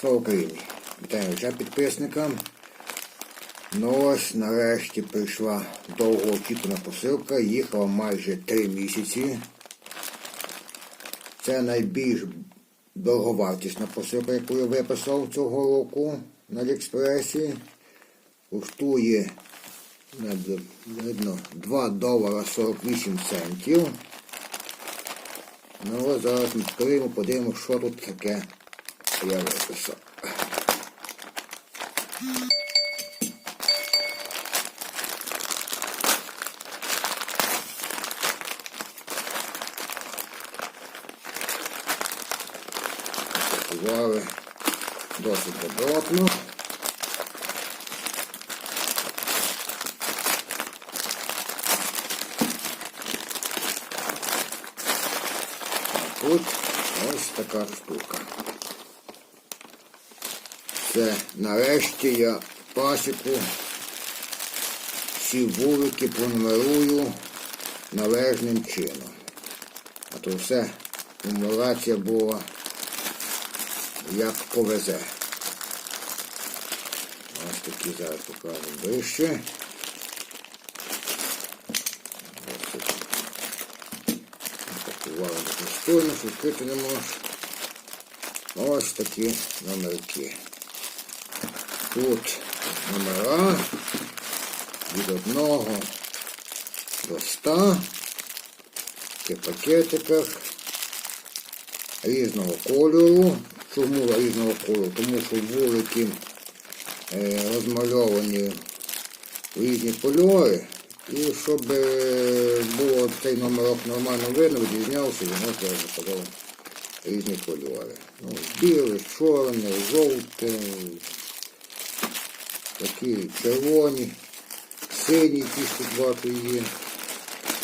Слава Україні! Вітаю всім підписникам. Ну ось нарешті прийшла довгоочікувана посилка. Їхала майже три місяці. Це найбільш дороговартісна посилка, яку я виписав цього року на Аліекспресі. Коштує не видно 2 долара 48 центів. Ну ось зараз ми відкриємо, подивимося, що тут таке я виписав. Пакували досить добротно. Тут ось така штука. Це нарешті я пасіку всі вулики пронумерую належним чином. А то все нумерація була як повезе. Ось такі зараз покажу вище. Достойно, що вкрити не можна. Ось такі номерки. Тут номера від 1 до 100 в пакетиках різного кольору. Чому різного кольору? Тому що вулики е, розмальовані в різні кольори. І щоб е, було цей номерок нормально видно, відрізнявся, він ось я заказав різні кольори. Ну, білий, чорний, жовтий, такі червоні, сині, якісь тут багато є,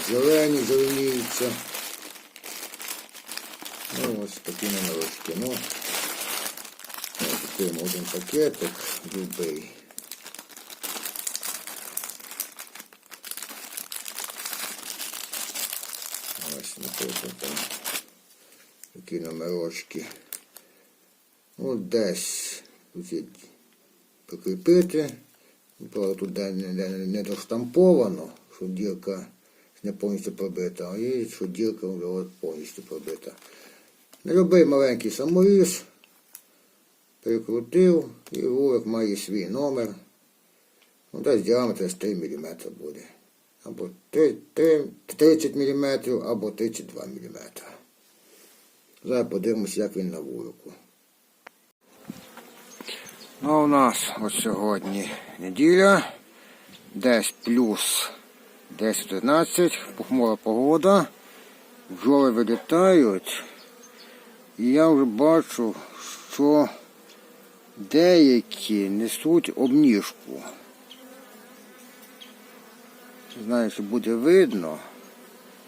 зелені зеленіються. Ну, ось такі номерочки. Ну, Відкриємо один пакетик, любий. Ось наприклад там такі номерочки. Ну, десь тут є прикріпити. Тут де не, доштамповано, що дірка не повністю пробита, а є, що дірка повністю пробита. На любий маленький саморіз перекрутив і вулик має свій номер. Ну, десь діаметр з 3 мм буде. Або 3, 3, 30 мм, або 32 мм. Зараз подивимося, як він на вулику. Ну, у нас от сьогодні неділя, десь плюс 10-11, похмура погода, бджоли вилітають, і я вже бачу, що деякі несуть обніжку. Не знаю, чи буде видно.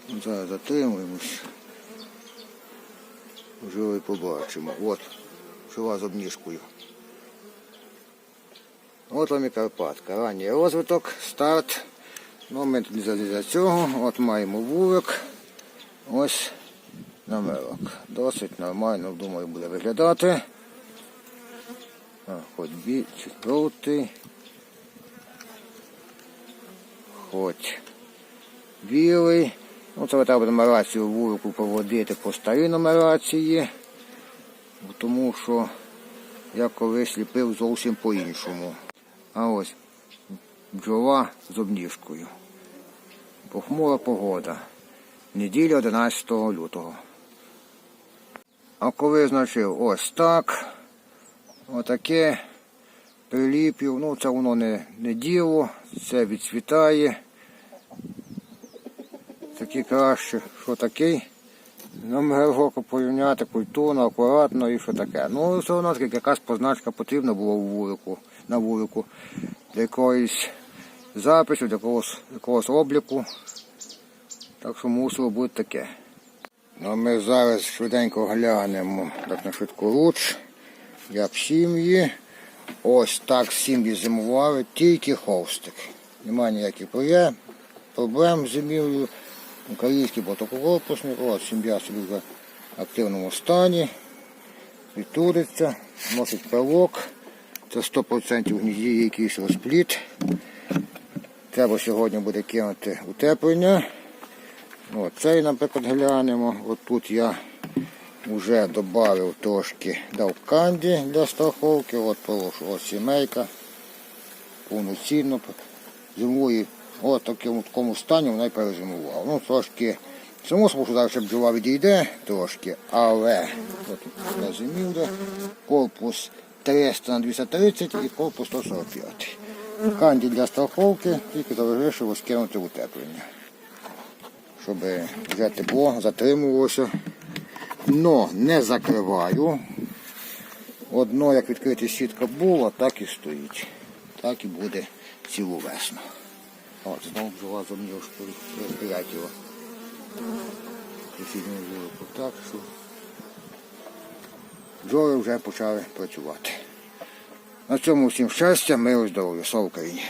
Ну, Зараз затримуємось. Можливо, і побачимо. От, шива з обніжкою. От вам і Карпатка. Ранній розвиток, старт. Ну, ми тут для- для цього. От маємо вулик. Ось номерок. Досить нормально, думаю, буде виглядати. Хоч чи жовтий. Хоч білий. Ну, це треба нумерацію вулику проводити по старій нумерації, тому що я колись ліпив зовсім по-іншому. А ось бджола з обніжкою. Похмура погода. Неділя 11 лютого. А коли значив ось так, отаке приліпів, ну це воно не, не діло, це відцвітає. Такі краще, що такий. Номер року порівняти культурно, акуратно і що таке. Ну, все одно якась позначка потрібна була у вулику, на вулику для якоїсь запису, для якогось, якогось обліку. Так що мусило бути таке. Ну, ми зараз швиденько глянемо так на швидку руч, як сім'ї. Ось так сім'ї зимували, тільки холстик. Немає ніяких проблем, проблем з зимівлею. Український ботококорпусник, от сім'я собі в активному стані, відтуриться. носить пилок. Це 100% в гнізді якийсь розпліт. Треба сьогодні буде кинути утеплення. От, цей, наприклад, глянемо. От тут я вже додав трошки дав канді для страховки. От прошу, ось сімейка. Повноцінно зимує от такому такому стані вона й перезимувала. Ну, трошки, само собою, зараз бджола відійде трошки, але от на зимі корпус 300 на 230 і корпус 145. Канді для страховки, тільки залишилося скинути утеплення. Щоб вже тепло затримувалося. Но не закриваю. Одно, як відкрита сітка була, так і стоїть. Так і буде цілу весну. От, знову бджола зомнівшкою розпиятіла. Сусідню вулику. Так що бджоли вже почали працювати. На цьому всім щастя, миру, здоров'я, слава Україні!